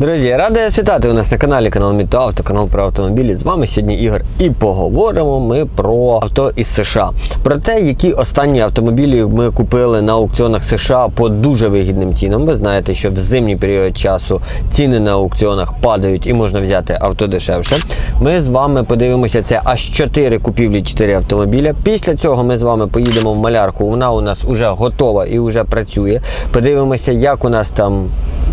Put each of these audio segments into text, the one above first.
Друзі, радий вас у нас на каналі канал Міто Авто, канал про автомобілі. З вами сьогодні Ігор. І поговоримо ми про авто із США. Про те, які останні автомобілі ми купили на аукціонах США по дуже вигідним цінам. Ви знаєте, що в зимній період часу ціни на аукціонах падають і можна взяти авто дешевше. Ми з вами подивимося це аж 4 купівлі, 4 автомобіля. Після цього ми з вами поїдемо в малярку. Вона у нас вже готова і вже працює. Подивимося, як у нас там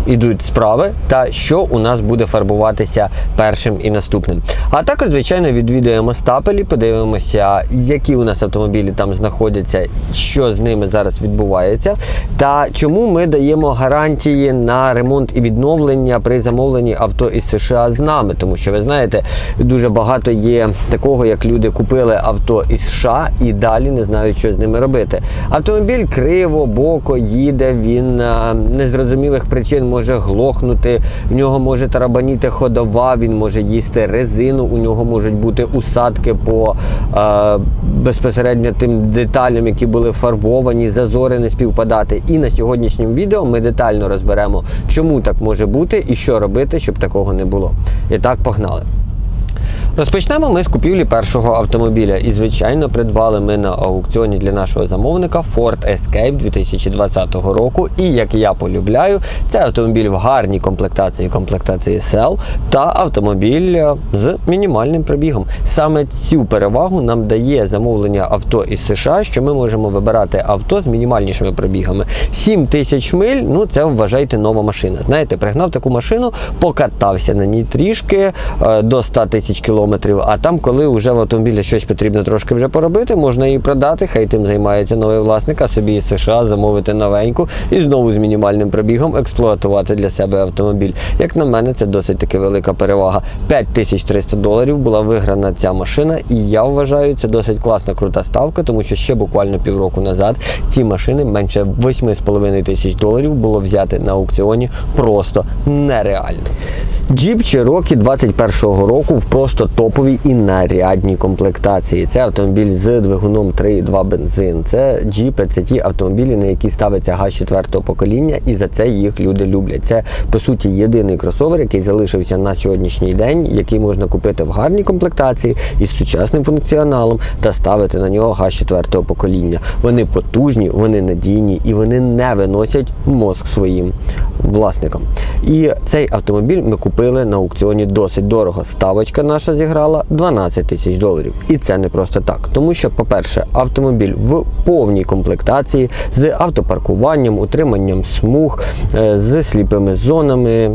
ідуть справи та що у нас буде фарбуватися першим і наступним. А також, звичайно, відвідуємо стапелі, подивимося, які у нас автомобілі там знаходяться, що з ними зараз відбувається, та чому ми даємо гарантії на ремонт і відновлення при замовленні авто із США з нами. Тому що ви знаєте, дуже багато є такого, як люди купили авто із США і далі не знають, що з ними робити. Автомобіль криво, боко їде, він а, незрозумілих причин може глохнути, в нього може тарабаніти ходова, він може їсти резину, у нього можуть бути усадки по е, безпосередньо тим деталям, які були фарбовані, зазори не співпадати. І на сьогоднішньому відео ми детально розберемо, чому так може бути і що робити, щоб такого не було. І так, погнали. Розпочнемо ми з купівлі першого автомобіля. І, звичайно, придбали ми на аукціоні для нашого замовника Ford Escape 2020 року. І як я полюбляю, це автомобіль в гарній комплектації, комплектації Cell та автомобіль е, з мінімальним пробігом. Саме цю перевагу нам дає замовлення авто із США, що ми можемо вибирати авто з мінімальнішими пробігами. 7 тисяч миль, ну це вважайте нова машина. Знаєте, пригнав таку машину, покатався на ній трішки е, до 100 тисяч кілометрів. А там, коли вже в автомобілі щось потрібно трошки вже поробити, можна її продати. Хай тим займається новий власник, а собі із США замовити новеньку і знову з мінімальним пробігом експлуатувати для себе автомобіль. Як на мене, це досить таки велика перевага. 5300 доларів була виграна ця машина, і я вважаю, це досить класна крута ставка, тому що ще буквально півроку назад ці машини менше 8,5 тисяч доларів було взяти на аукціоні просто нереально. Jeep Cherokee 21-го року в просто топовій і нарядній комплектації. Це автомобіль з двигуном 3,2 бензин. Це Jeep, це ті автомобілі, на які ставиться газ 4-го покоління, і за це їх люди люблять. Це по суті єдиний кросовер, який залишився на сьогоднішній день, який можна купити в гарній комплектації із сучасним функціоналом та ставити на нього газ 4-го покоління. Вони потужні, вони надійні і вони не виносять мозк своїм власникам. І цей автомобіль ми купили на аукціоні досить дорого. Ставочка наша зіграла 12 тисяч доларів. І це не просто так. Тому що, по-перше, автомобіль в повній комплектації з автопаркуванням, утриманням смуг, е, з сліпими зонами.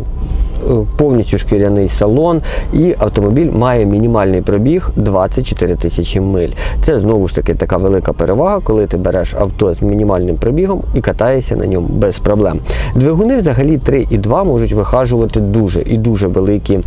Повністю шкіряний салон, і автомобіль має мінімальний пробіг 24 тисячі миль. Це знову ж таки така велика перевага, коли ти береш авто з мінімальним пробігом і катаєшся на ньому без проблем. Двигуни взагалі 3,2 можуть вихажувати дуже і дуже великі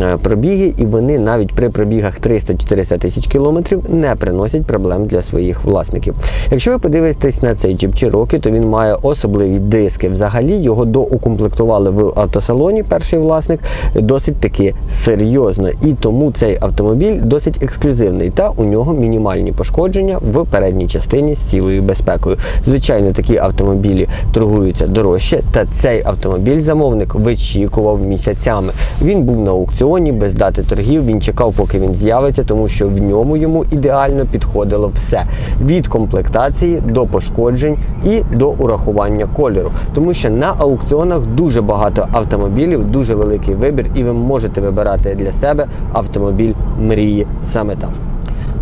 е, пробіги, і вони навіть при пробігах 300-400 тисяч кілометрів не приносять проблем для своїх власників. Якщо ви подивитесь на цей Jeep Cherokee, то він має особливі диски. Взагалі його доукомплектували в автосалоні. Перший власник досить таки серйозно, і тому цей автомобіль досить ексклюзивний. Та у нього мінімальні пошкодження в передній частині з цілою безпекою. Звичайно, такі автомобілі торгуються дорожче, та цей автомобіль замовник вичікував місяцями. Він був на аукціоні без дати торгів. Він чекав, поки він з'явиться, тому що в ньому йому ідеально підходило все від комплектації до пошкоджень і до урахування кольору. Тому що на аукціонах дуже багато автомобілів, дуже великий вибір, і ви можете вибирати для себе автомобіль мрії саме там.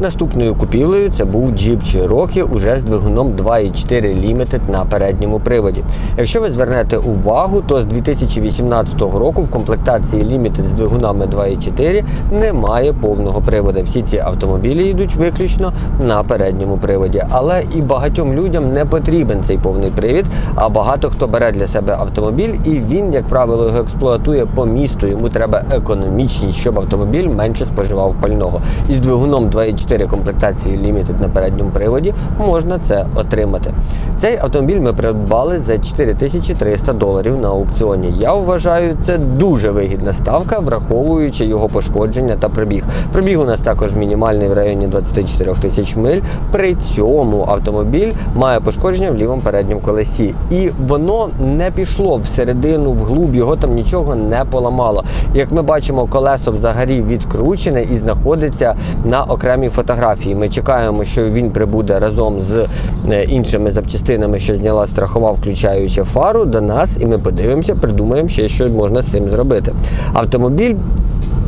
Наступною купівлею це був Jeep Cherokee уже з двигуном 2.4 Limited на передньому приводі. Якщо ви звернете увагу, то з 2018 року в комплектації Limited з двигунами 2.4 немає повного приводу. Всі ці автомобілі йдуть виключно на передньому приводі. Але і багатьом людям не потрібен цей повний привід, а багато хто бере для себе автомобіль і він, як правило, його експлуатує по місту. Йому треба економічність, щоб автомобіль менше споживав пального. І з двигуном 2.4 4 комплектації Limited на передньому приводі, можна це отримати. Цей автомобіль ми придбали за 4300 доларів на аукціоні. Я вважаю, це дуже вигідна ставка, враховуючи його пошкодження та пробіг. Пробіг у нас також мінімальний в районі 24 тисяч миль. При цьому автомобіль має пошкодження в лівому передньому колесі. І воно не пішло всередину, вглуб, його там нічого не поламало. Як ми бачимо, колесо взагалі відкручене і знаходиться на окремій фотографії. Ми чекаємо, що він прибуде разом з е, іншими запчастинами, що зняла страхова, включаючи фару до нас, і ми подивимося, придумаємо ще що можна з цим зробити. Автомобіль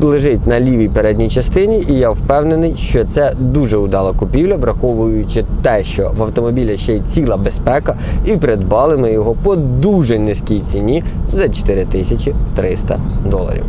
лежить на лівій передній частині, і я впевнений, що це дуже удала купівля, враховуючи те, що в автомобілі ще й ціла безпека, і придбали ми його по дуже низькій ціні за 4300 доларів.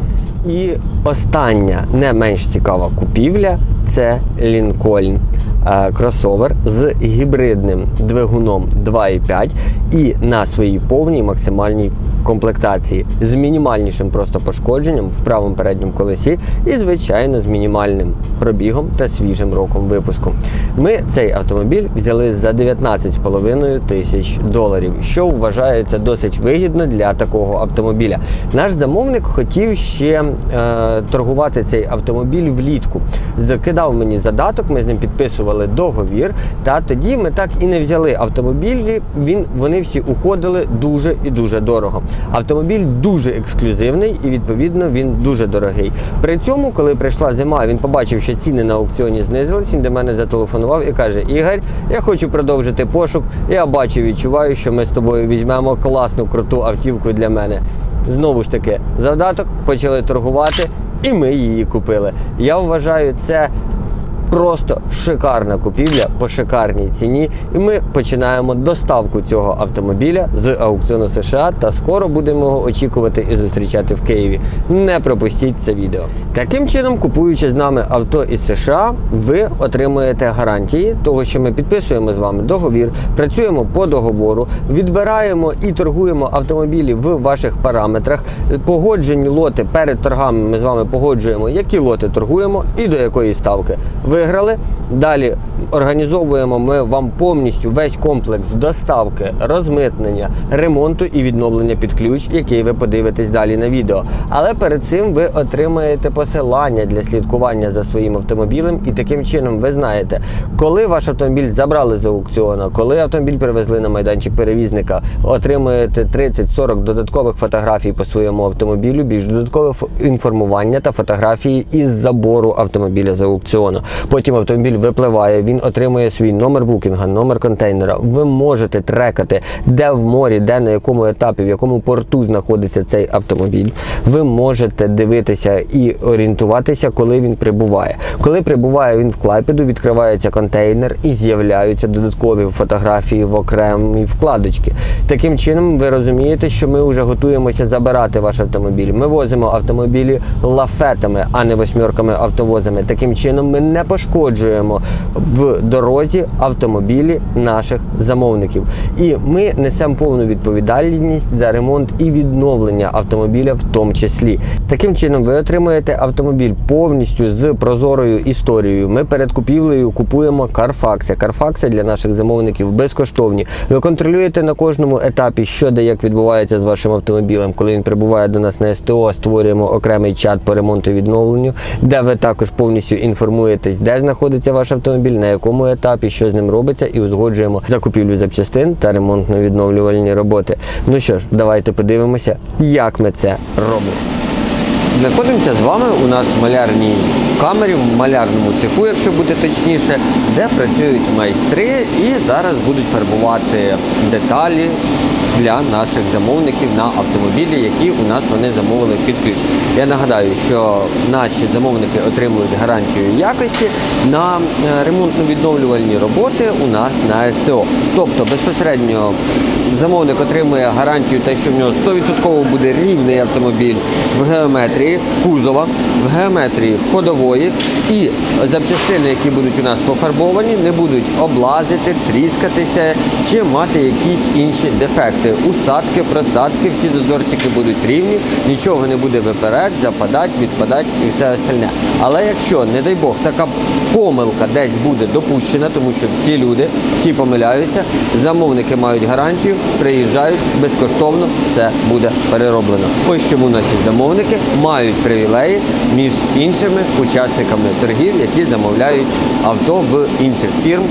І остання не менш цікава купівля це Лінкольн е, кросовер з гібридним двигуном 2.5 і на своїй повній максимальній комплектації з мінімальнішим просто пошкодженням в правому передньому колесі і, звичайно, з мінімальним пробігом та свіжим роком випуску. Ми цей автомобіль взяли за 19,5 тисяч доларів, що вважається досить вигідно для такого автомобіля. Наш замовник хотів ще е, торгувати цей автомобіль влітку. Закидав мені задаток, ми з ним підписували договір. Та тоді ми так і не взяли автомобілі. Він вони всі уходили дуже і дуже дорого. Автомобіль дуже ексклюзивний і відповідно він дуже дорогий. При цьому, коли прийшла зима, він побачив, що ціни на аукціоні знизились. Він до мене зателефонував і каже: Ігор, я хочу продовжити пошук. Я бачу, відчуваю, що ми з тобою візьмемо класну круту автівку для мене. Знову ж таки, завдаток почали торгувати, і ми її купили. Я вважаю, це просто шикарна купівля по шикарній ціні. І ми починаємо доставку цього автомобіля з аукціону США та скоро будемо його очікувати і зустрічати в Києві. Не пропустіть це відео. Таким чином, купуючи з нами авто із США, ви отримуєте гарантії того, що ми підписуємо з вами договір, працюємо по договору, відбираємо і торгуємо автомобілі в ваших параметрах. Погоджені лоти перед торгами ми з вами погоджуємо, які лоти торгуємо і до якої ставки. Виграли. Далі організовуємо ми вам повністю весь комплекс доставки, розмитнення, ремонту і відновлення під ключ, який ви подивитесь далі на відео. Але перед цим ви отримаєте посилання для слідкування за своїм автомобілем, і таким чином ви знаєте, коли ваш автомобіль забрали з аукціону, коли автомобіль привезли на майданчик перевізника, отримуєте 30-40 додаткових фотографій по своєму автомобілю, більш додаткове інформування та фотографії із забору автомобіля з аукціону. Потім автомобіль випливає, він отримує свій номер букінга, номер контейнера. Ви можете трекати, де в морі, де на якому етапі, в якому порту знаходиться цей автомобіль. Ви можете дивитися і орієнтуватися, коли він прибуває. Коли прибуває він в Клайпеду, відкривається контейнер і з'являються додаткові фотографії в окремій вкладочці. Таким чином, ви розумієте, що ми вже готуємося забирати ваш автомобіль. Ми возимо автомобілі лафетами, а не восьмерками автовозами. Таким чином, ми не пошкоджуємо в дорозі автомобілі наших замовників. І ми несемо повну відповідальність за ремонт і відновлення автомобіля, в тому числі. Таким чином, ви отримуєте автомобіль повністю з прозорою історією. Ми перед купівлею купуємо Carfax. Carfax для наших замовників безкоштовні. Ви контролюєте на кожному етапі, що де як відбувається з вашим автомобілем. Коли він прибуває до нас на СТО, створюємо окремий чат по ремонту і відновленню, де ви також повністю інформуєтесь, де знаходиться ваш автомобіль, на якому етапі, що з ним робиться, і узгоджуємо закупівлю запчастин та ремонтно-відновлювальні роботи. Ну що ж, давайте подивимося, як ми це робимо. Знаходимося з вами у нас в малярній камері, в малярному цеху, якщо бути точніше, де працюють майстри і зараз будуть фарбувати деталі для наших замовників на автомобілі, які у нас вони замовили під ключ. Я нагадаю, що наші замовники отримують гарантію якості на е, ремонтно-відновлювальні роботи у нас на СТО. Тобто безпосередньо замовник отримує гарантію те, що в нього 100% буде рівний автомобіль в геометрії кузова, в геометрії ходової і запчастини, які будуть у нас пофарбовані, не будуть облазити, тріскатися чи мати якісь інші дефекти. Усадки, просадки, всі зазорчики будуть рівні, нічого не буде виперед, западати, відпадати і все остальне. Але якщо, не дай Бог, така помилка десь буде допущена, тому що всі люди, всі помиляються, замовники мають гарантію, приїжджають безкоштовно, все буде перероблено. Ось чому наші замовники мають привілеї між іншими учасниками торгів, які замовляють авто в інших фірм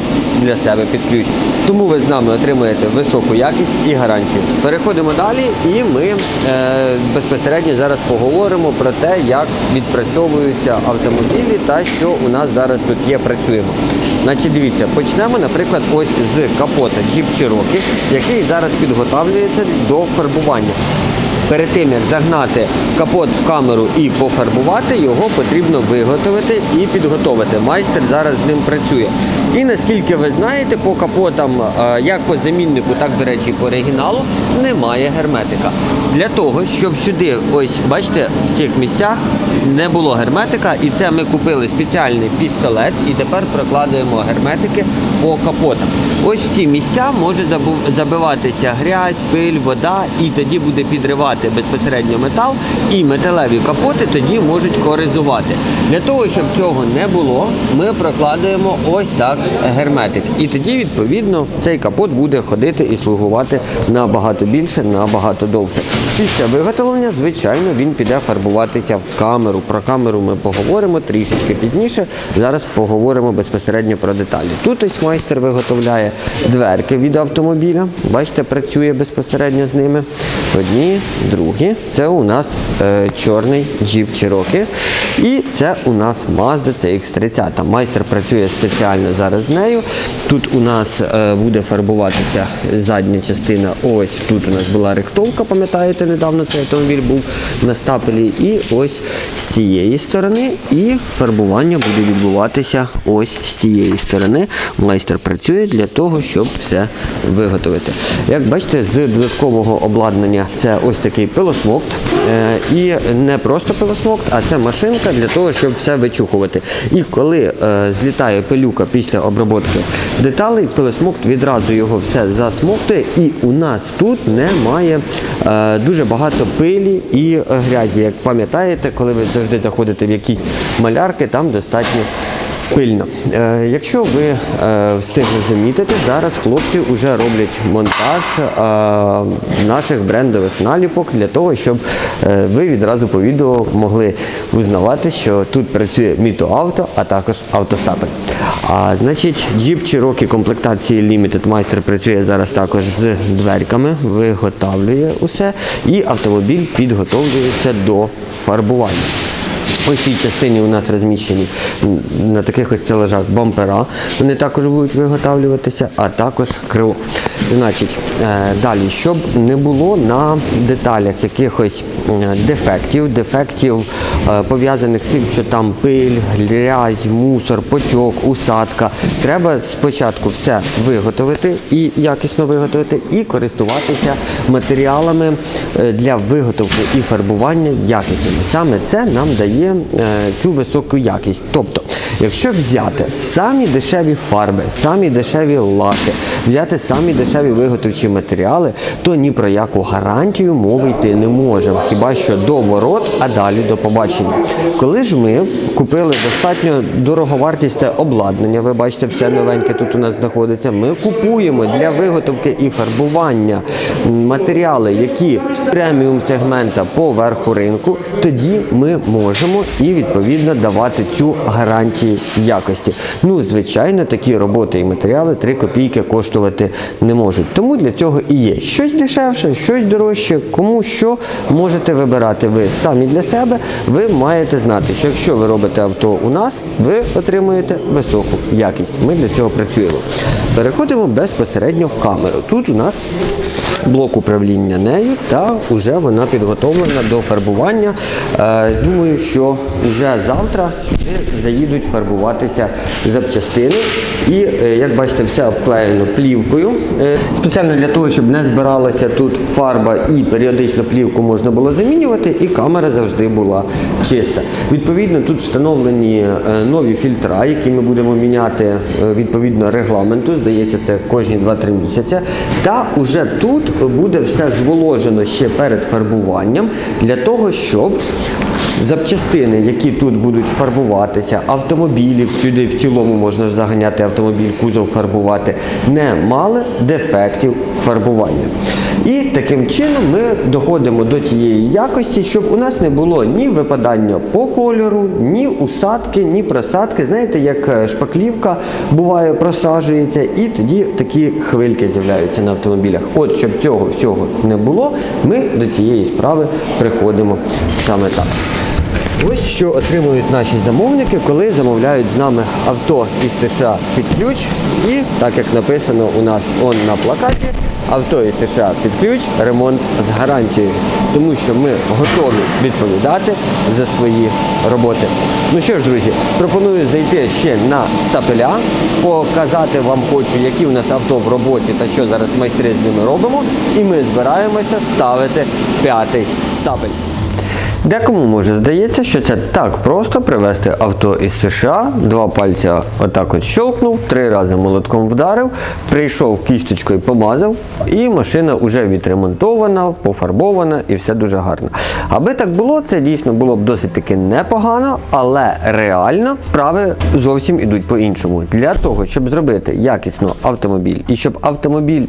для себе під ключ. Тому ви з нами отримуєте високу якість і гарантію. Переходимо далі, і ми е, безпосередньо зараз поговоримо про те, як відпрацьовуються автомобілі та що у нас зараз тут є. Працюємо. Значить, дивіться, почнемо, наприклад, ось з капота Jeep Cherokee, який зараз підготовлюється до фарбування. Перед тим як загнати капот в камеру і пофарбувати, його потрібно виготовити і підготовити. Майстер зараз з ним працює. І наскільки ви знаєте, по капотам, е, як по заміннику, так до речі, по оригіналу, немає герметика. Для того, щоб сюди, ось бачите, в цих місцях не було герметика, і це ми купили спеціальний пістолет і тепер прокладуємо герметики по капотам. Ось ці місця може забиватися грязь, пиль, вода, і тоді буде підривати безпосередньо метал, і металеві капоти тоді можуть коризувати. Для того, щоб цього не було, ми прокладуємо ось так герметик. І тоді, відповідно, цей капот буде ходити і слугувати набагато більше, набагато довше. Після виготовлення, звичайно, він піде фарбуватися в камеру. Про камеру ми поговоримо трішечки пізніше. Зараз поговоримо безпосередньо про деталі. Тут ось майстер виготовляє дверки від автомобіля. Бачите, працює безпосередньо з ними. Одні, другі. Це у нас е, чорний Jeep Cherokee. І це у нас Mazda CX-30. Майстер працює спеціально зараз з нею. Тут у нас е, буде фарбуватися задня частина. Ось тут у нас була рихтовка, пам'ятаєте, недавно цей автомобіль був на стапелі. І ось з цієї сторони. І фарбування буде відбуватися ось з цієї сторони. Майстер працює для того, щоб все виготовити. Як бачите, з додаткового обладнання це ось такий пилосмокт. Е, І не просто пилосмокт, а це машинка для того, щоб все вичухувати. І коли е, злітає пилюка після обробки деталей, пилосмокт відразу його все засмоктує, і у нас тут немає е, дуже багато пилі і грязі. Як пам'ятаєте, коли ви завжди заходите в якісь малярки, там достатньо пильно. Е, якщо ви е, встигли замітити, зараз хлопці вже роблять монтаж е, наших брендових наліпок для того, щоб ви відразу по відео могли узнавати, що тут працює Мітоавто, а також автостапель. А значить, Jeep Cherokee комплектації Limited майстер працює зараз також з дверками, виготовлює усе, і автомобіль підготовлюється до фарбування. В цій частині у нас розміщені на таких ось стелажах бампера. Вони також будуть виготовлюватися, а також крило. Значить, е, далі, щоб не було на деталях якихось дефектів, дефектів е, пов'язаних з тим, що там пиль, грязь, мусор, потьок, усадка. Треба спочатку все виготовити і якісно виготовити, і користуватися матеріалами е, для виготовки і фарбування якісними. Саме це нам дає цю високу якість. Тобто, якщо взяти самі дешеві фарби, самі дешеві лаки, взяти самі дешеві виготовчі матеріали, то ні про яку гарантію мови йти не може. Хіба що до ворот, а далі до побачення. Коли ж ми купили достатньо дороговартісне обладнання, ви бачите, все новеньке тут у нас знаходиться. Ми купуємо для виготовки і фарбування матеріали, які преміум сегмента по верху ринку, тоді ми можемо і відповідно давати цю гарантію якості. Ну, звичайно, такі роботи і матеріали 3 копійки коштувати не можуть. Тому для цього і є щось дешевше, щось дорожче. Кому що можете вибирати ви самі для себе. Ви маєте знати, що якщо ви робите авто у нас, ви отримуєте високу якість. Ми для цього працюємо. Переходимо безпосередньо в камеру. Тут у нас блок управління нею, та вже вона підготовлена до фарбування. Е, Думаю, що вже завтра сюди заїдуть фарбувати фарбуватися запчастини. І е, як бачите, все обклеєно плівкою. Е, Спеціально для того, щоб не збиралася тут фарба і періодично плівку можна було замінювати, і камера завжди була чиста. Відповідно, тут встановлені е, нові фільтра, які ми будемо міняти відповідно регламенту. Здається, це кожні 2-3 місяці. Та уже тут буде все зволожено ще перед фарбуванням для того, щоб запчастини, які тут будуть фарбуватися, автомобілі сюди в цілому можна ж заганяти автомобіль, кузов фарбувати, не мали дефектів фарбування. І таким чином ми доходимо до тієї якості, щоб у нас не було ні випадання по кольору, ні усадки, ні просадки. Знаєте, як е, шпаклівка буває, просаджується, і тоді такі хвильки з'являються на автомобілях. От щоб цього всього не було, ми до цієї справи приходимо саме так. Ось що отримують наші замовники, коли замовляють з нами авто із США під ключ. І так як написано у нас он на плакаті, авто із США під ключ, ремонт з гарантією. Тому що ми готові відповідати за свої роботи. Ну що ж, друзі, пропоную зайти ще на стапеля, показати вам хочу, які у нас авто в роботі та що зараз майстри з ними робимо. І ми збираємося ставити п'ятий стапель. Декому може здається, що це так просто привезти авто із США, два пальця отак от щелкнув, три рази молотком вдарив, прийшов кісточкою, помазав, і машина вже відремонтована, пофарбована і все дуже гарно. Аби так було, це дійсно було б досить таки непогано, але реально справи зовсім ідуть по-іншому. Для того, щоб зробити якісно автомобіль і щоб автомобіль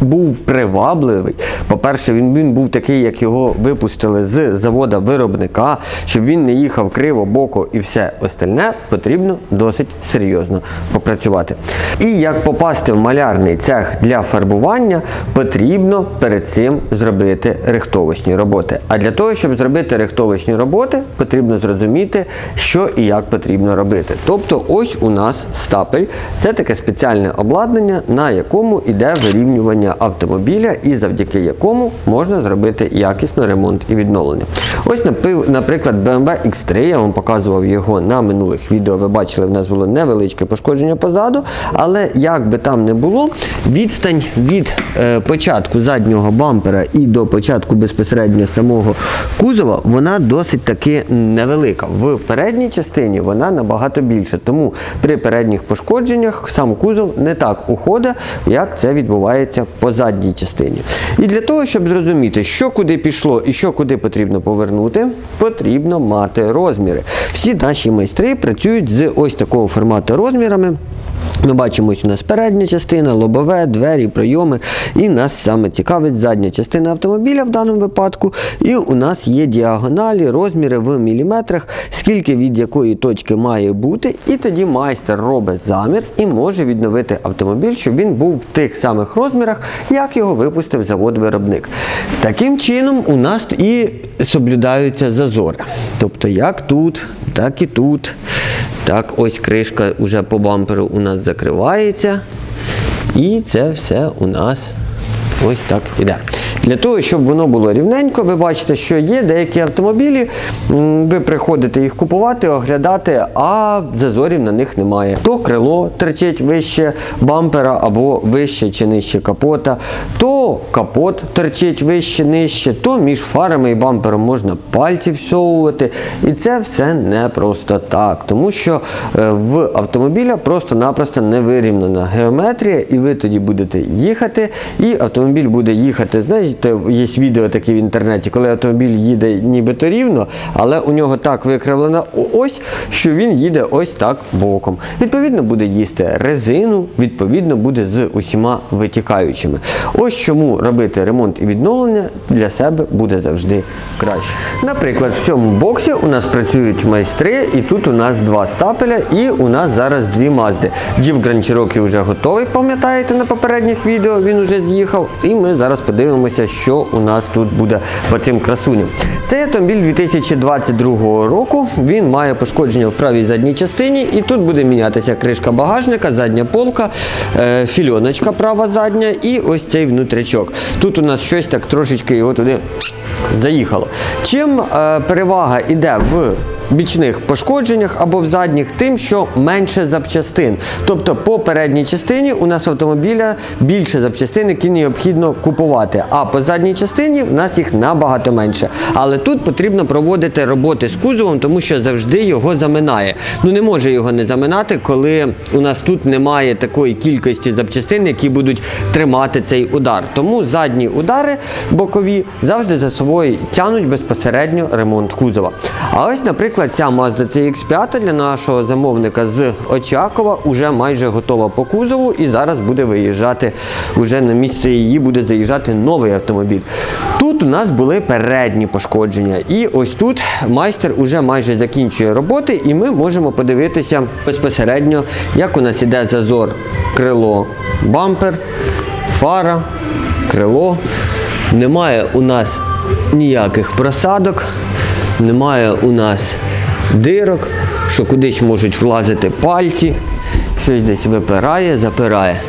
був привабливий. По-перше, він, він був такий, як його випустили з завода виробника, щоб він не їхав криво, боко і все остальне, потрібно досить серйозно попрацювати. І як попасти в малярний цех для фарбування, потрібно перед цим зробити рихтовочні роботи. А для того, щоб зробити рихтовочні роботи, потрібно зрозуміти, що і як потрібно робити. Тобто, ось у нас стапель. Це таке спеціальне обладнання, на якому йде вирівнювання автомобіля, і завдяки якому можна зробити якісний ремонт і відновлення. Ось, наприклад, BMW X3, я вам показував його на минулих відео. Ви бачили, в нас було невеличке пошкодження позаду, але як би там не було, відстань від е, початку заднього бампера і до початку безпосередньо самого кузова, вона досить таки невелика. В передній частині вона набагато більше. Тому при передніх пошкодженнях сам кузов не так уходить, як це відбувається по задній частині. І для того, щоб зрозуміти, що куди пішло і що куди потрібно повернути, потрібно мати розміри. Всі наші майстри працюють з ось такого формату розмірами. Ми бачимо, ось у нас передня частина, лобове, двері, пройоми. І нас саме цікавить задня частина автомобіля в даному випадку. І у нас є діагоналі, розміри в міліметрах, скільки від якої точки має бути. І тоді майстер робить замір і може відновити автомобіль, щоб він був в тих самих розмірах, як його випустив завод-виробник. Таким чином у нас і соблюдаються зазори. Тобто як тут, так і тут. Так, ось кришка вже по бамперу у нас закривається. І це все у нас ось так іде. Для того, щоб воно було рівненько, ви бачите, що є деякі автомобілі, ви приходите їх купувати, оглядати, а зазорів на них немає. То крило терчить вище бампера або вище чи нижче капота, то капот терчить вище, нижче, то між фарами і бампером можна пальці всовувати. І це все не просто так. Тому що е, в автомобіля просто-напросто не вирівнена геометрія, і ви тоді будете їхати, і автомобіль буде їхати. Знаєте, є відео таке в інтернеті, коли автомобіль їде нібито рівно, але у нього так викривлена ось, що він їде ось так боком. Відповідно, буде їсти резину, відповідно, буде з усіма витікаючими. Ось чому робити ремонт і відновлення для себе буде завжди краще. Наприклад, в цьому боксі у нас працюють майстри, і тут у нас два стапеля, і у нас зараз дві мазди. Jeep Grand Cherokee вже готовий, пам'ятаєте, на попередніх відео він вже з'їхав. І ми зараз подивимося, що у нас тут буде по цим красуням. Цей автомобіль 2022 року. Він має пошкодження в правій задній частині, і тут буде мінятися кришка багажника, задня полка, е, фільоночка права задня і ось цей внутрячок. Тут у нас щось так трошечки його туди заїхало. Чим е, перевага йде в бічних пошкодженнях або в задніх тим, що менше запчастин. Тобто по передній частині у нас автомобіля більше запчастин, які необхідно купувати. А по задній частині в нас їх набагато менше. Але тут потрібно проводити роботи з кузовом, тому що завжди його заминає. Ну не може його не заминати, коли у нас тут немає такої кількості запчастин, які будуть тримати цей удар. Тому задні удари бокові завжди за собою тягнуть безпосередньо ремонт кузова. А ось, наприклад, ця Mazda CX5 для нашого замовника з Очакова вже майже готова по кузову і зараз буде виїжджати уже на місце її буде заїжджати новий автомобіль. Тут у нас були передні пошкодження, і ось тут майстер уже майже закінчує роботи, і ми можемо подивитися безпосередньо, як у нас іде зазор крило, бампер, фара, крило. Немає у нас ніяких просадок, немає у нас дирок, що кудись можуть влазити пальці, щось десь випирає, запирає.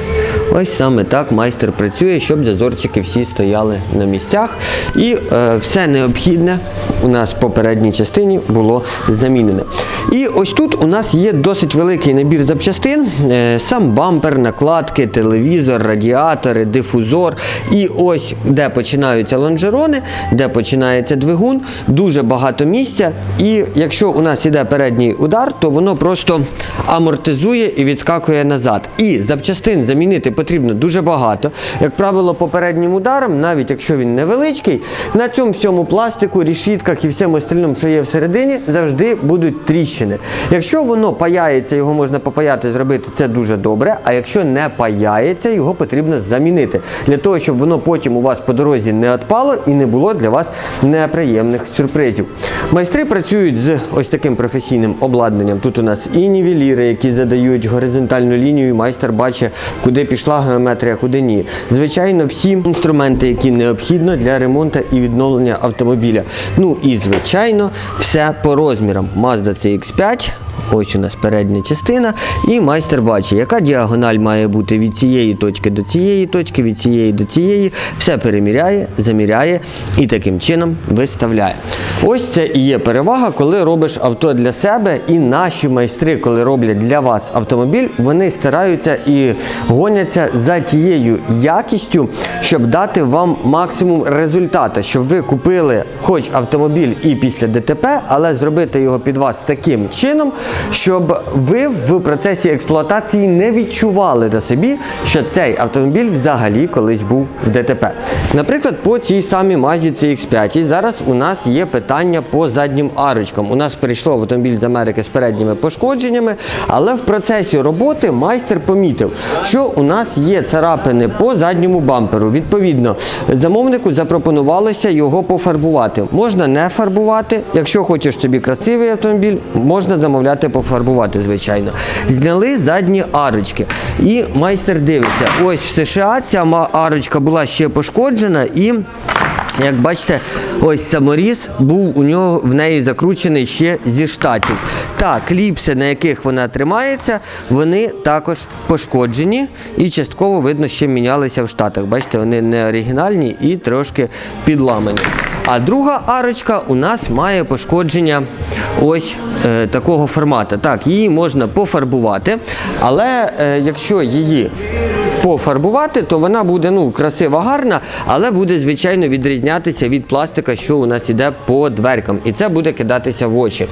Ось саме так майстер працює, щоб зазорчики всі стояли на місцях. І е, все необхідне у нас по передній частині було замінене. І ось тут у нас є досить великий набір запчастин: Е, сам бампер, накладки, телевізор, радіатори, дифузор. І ось де починаються лонжерони, де починається двигун, дуже багато місця. І якщо у нас іде передній удар, то воно просто амортизує і відскакує назад. І запчастин замінити потрібно дуже багато. Як правило, попереднім ударом, навіть якщо він невеличкий, на цьому всьому пластику, рішітках і всьому остальному, що є всередині, завжди будуть тріщини. Якщо воно паяється, його можна попаяти, зробити це дуже добре. А якщо не паяється, його потрібно замінити для того, щоб воно потім у вас по дорозі не відпало і не було для вас неприємних сюрпризів. Майстри працюють з ось таким професійним обладнанням. Тут у нас і нівеліри, які задають горизонтальну лінію, майстер бачить, куди пішла геометрія, куди ні. Звичайно, всі інструменти, які необхідно для ремонту і відновлення автомобіля. Ну і звичайно, все по розмірам. Mazda CX5. Ось у нас передня частина, і майстер бачить, яка діагональ має бути від цієї точки до цієї точки, від цієї до цієї. Все переміряє, заміряє і таким чином виставляє. Ось це і є перевага, коли робиш авто для себе, і наші майстри, коли роблять для вас автомобіль, вони стараються і гоняться за тією якістю, щоб дати вам максимум результату, щоб ви купили хоч автомобіль і після ДТП, але зробити його під вас таким чином, щоб ви в процесі експлуатації не відчували на собі, що цей автомобіль взагалі колись був в ДТП. Наприклад, по цій самій Mazda CX5 зараз у нас є питання по заднім арочкам. У нас прийшов автомобіль з Америки з передніми пошкодженнями, але в процесі роботи майстер помітив, що у нас є царапини по задньому бамперу. Відповідно, замовнику запропонувалося його пофарбувати. Можна не фарбувати, якщо хочеш собі красивий автомобіль, можна замовляти пофарбувати, звичайно. Зняли задні арочки. І майстер дивиться, ось в США ця арочка була ще пошкоджена і. Як бачите, ось саморіз був у нього в неї закручений ще зі штатів. Так, кліпси, на яких вона тримається, вони також пошкоджені і частково видно, ще мінялися в штатах. Бачите, вони не оригінальні і трошки підламані. А друга арочка у нас має пошкодження ось е, такого формату. Так, її можна пофарбувати, але е, якщо її пофарбувати, то вона буде ну, красива, гарна, але буде, звичайно, відрізнятися від пластика, що у нас іде по дверкам. І це буде кидатися в очі.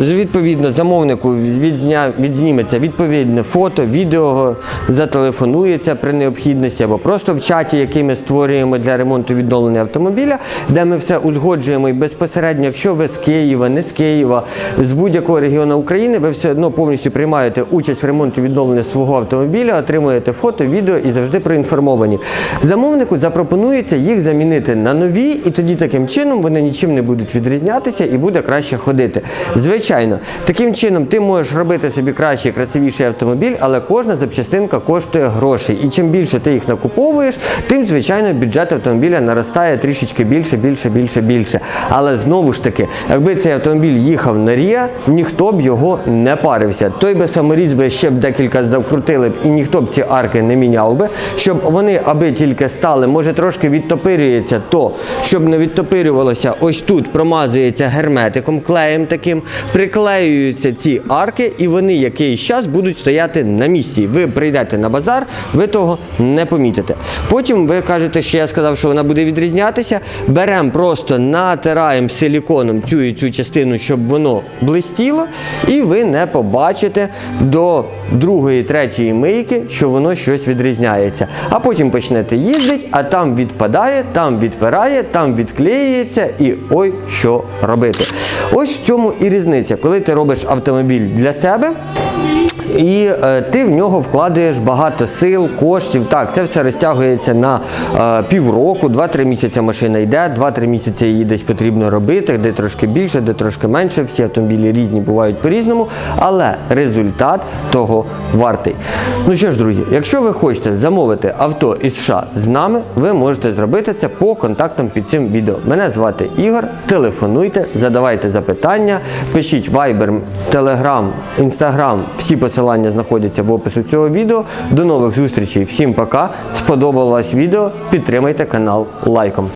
Відповідно, замовнику відзня... відзніметься відповідне фото, відео зателефонується при необхідності, або просто в чаті, який ми створюємо для ремонту відновлення автомобіля, де ми все узгоджуємо і безпосередньо, якщо ви з Києва, не з Києва, з будь-якого регіону України, ви все одно повністю приймаєте участь в ремонті відновлення свого автомобіля, отримуєте фото, відео і завжди проінформовані. Замовнику запропонується їх замінити на нові, і тоді таким чином вони нічим не будуть відрізнятися і буде краще ходити. Звичайно. Звичайно, таким чином ти можеш робити собі кращий, красивіший автомобіль, але кожна запчастинка коштує грошей. І чим більше ти їх накуповуєш, тим, звичайно, бюджет автомобіля наростає трішечки більше, більше, більше, більше. Але знову ж таки, якби цей автомобіль їхав на Рія, ніхто б його не парився. Той би саморіз би ще б декілька закрутили б, і ніхто б ці арки не міняв би, щоб вони аби тільки стали, може трошки відтопирюється, то щоб не відтопирювалося, ось тут промазується герметиком, клеєм таким, приклеюються ці арки, і вони якийсь час будуть стояти на місці. Ви прийдете на базар, ви того не помітите. Потім ви кажете, що я сказав, що вона буде відрізнятися. Беремо просто натираємо силіконом цю і цю частину, щоб воно блистіло, і ви не побачите до другої, третьої мийки, що воно щось відрізняється. А потім почнете їздити, а там відпадає, там відпирає, там відклеюється, і ой, що робити. Ось в цьому і різниця, коли ти робиш автомобіль для себе. І е, ти в нього вкладаєш багато сил, коштів. Так, це все розтягується на е, півроку, 2-3 місяці машина йде, 2-3 місяці її десь потрібно робити, де трошки більше, де трошки менше. Всі автомобілі різні бувають по-різному, але результат того вартий. Ну що ж, друзі, якщо ви хочете замовити авто із США з нами, ви можете зробити це по контактам під цим відео. Мене звати Ігор. Телефонуйте, задавайте запитання, пишіть Viber, Telegram, Instagram. Всі посилання знаходяться в описі цього відео. До нових зустрічей. Всім пока. Сподобалось відео. Підтримайте канал лайком.